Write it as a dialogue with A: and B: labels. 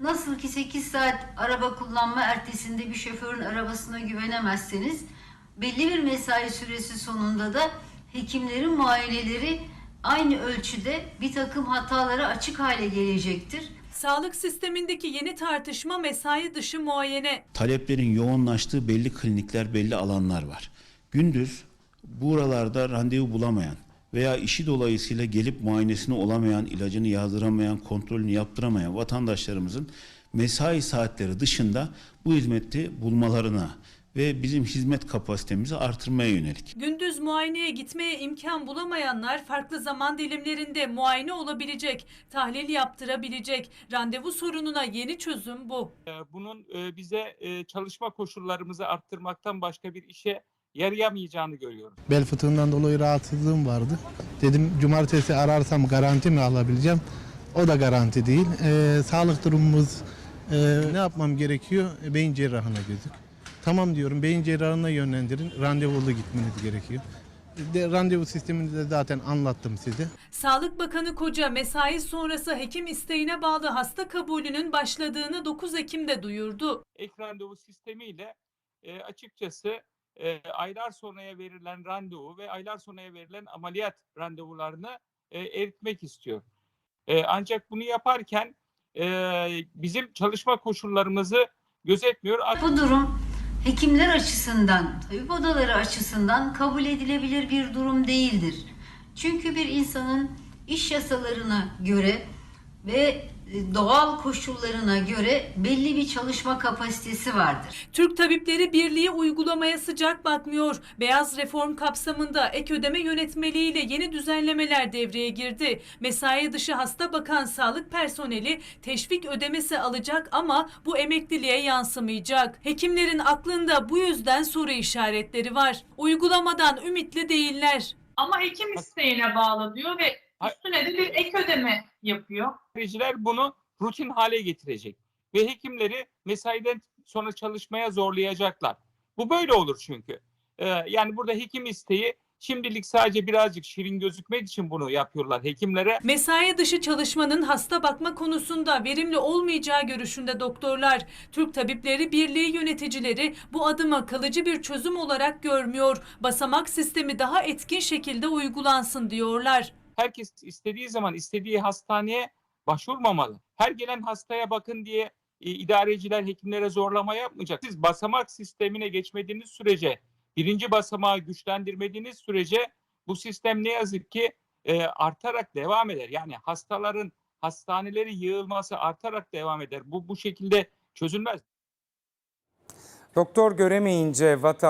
A: Nasıl ki 8 saat araba kullanma ertesinde bir şoförün arabasına güvenemezseniz belli bir mesai süresi sonunda da hekimlerin muayeneleri aynı ölçüde bir takım hatalara açık hale gelecektir.
B: Sağlık sistemindeki yeni tartışma mesai dışı muayene.
C: taleplerin yoğunlaştığı belli klinikler, belli alanlar var. Gündüz buralarda randevu bulamayan veya işi dolayısıyla gelip muayenesini olamayan, ilacını yazdıramayan, kontrolünü yaptıramayan vatandaşlarımızın mesai saatleri dışında bu hizmeti bulmalarına ve bizim hizmet kapasitemizi artırmaya yönelik.
B: Gündüz muayeneye gitmeye imkan bulamayanlar farklı zaman dilimlerinde muayene olabilecek, tahlil yaptırabilecek. Randevu sorununa yeni çözüm bu.
D: Ee, bunun e, bize e, çalışma koşullarımızı arttırmaktan başka bir işe yarayamayacağını görüyorum.
E: Bel fıtığından dolayı rahatsızlığım vardı. Dedim cumartesi ararsam garanti mi alabileceğim? O da garanti değil. Ee, sağlık durumumuz e, ne yapmam gerekiyor? E, Beyin cerrahına gözük. Tamam diyorum beyin cerrahına yönlendirin. Randevulu gitmeniz gerekiyor. De, randevu sistemini de zaten anlattım size.
B: Sağlık Bakanı Koca mesai sonrası hekim isteğine bağlı hasta kabulünün başladığını 9 Ekim'de duyurdu.
D: Ek randevu sistemiyle e, açıkçası e, aylar sonraya verilen randevu ve aylar sonraya verilen ameliyat randevularını e, eritmek istiyor. E, ancak bunu yaparken e, bizim çalışma koşullarımızı gözetmiyor.
A: Bu durum hekimler açısından, tabip odaları açısından kabul edilebilir bir durum değildir. Çünkü bir insanın iş yasalarına göre ve doğal koşullarına göre belli bir çalışma kapasitesi vardır.
B: Türk Tabipleri Birliği uygulamaya sıcak bakmıyor. Beyaz reform kapsamında ek ödeme yönetmeliğiyle yeni düzenlemeler devreye girdi. Mesai dışı hasta bakan sağlık personeli teşvik ödemesi alacak ama bu emekliliğe yansımayacak. Hekimlerin aklında bu yüzden soru işaretleri var. Uygulamadan ümitli değiller.
F: Ama hekim isteğine bağlı diyor ve üstüne de bir ek ödeme yapıyor.
D: Vericiler bunu rutin hale getirecek ve hekimleri mesaiden sonra çalışmaya zorlayacaklar. Bu böyle olur çünkü. Ee, yani burada hekim isteği şimdilik sadece birazcık şirin gözükmek için bunu yapıyorlar hekimlere.
B: Mesai dışı çalışmanın hasta bakma konusunda verimli olmayacağı görüşünde doktorlar. Türk Tabipleri Birliği yöneticileri bu adımı kalıcı bir çözüm olarak görmüyor. Basamak sistemi daha etkin şekilde uygulansın diyorlar.
D: Herkes istediği zaman istediği hastaneye başvurmamalı. Her gelen hastaya bakın diye e, idareciler hekimlere zorlama yapmayacak. Siz basamak sistemine geçmediğiniz sürece, birinci basamağı güçlendirmediğiniz sürece bu sistem ne yazık ki e, artarak devam eder. Yani hastaların hastaneleri yığılması artarak devam eder. Bu bu şekilde çözülmez.
G: Doktor göremeyince vatan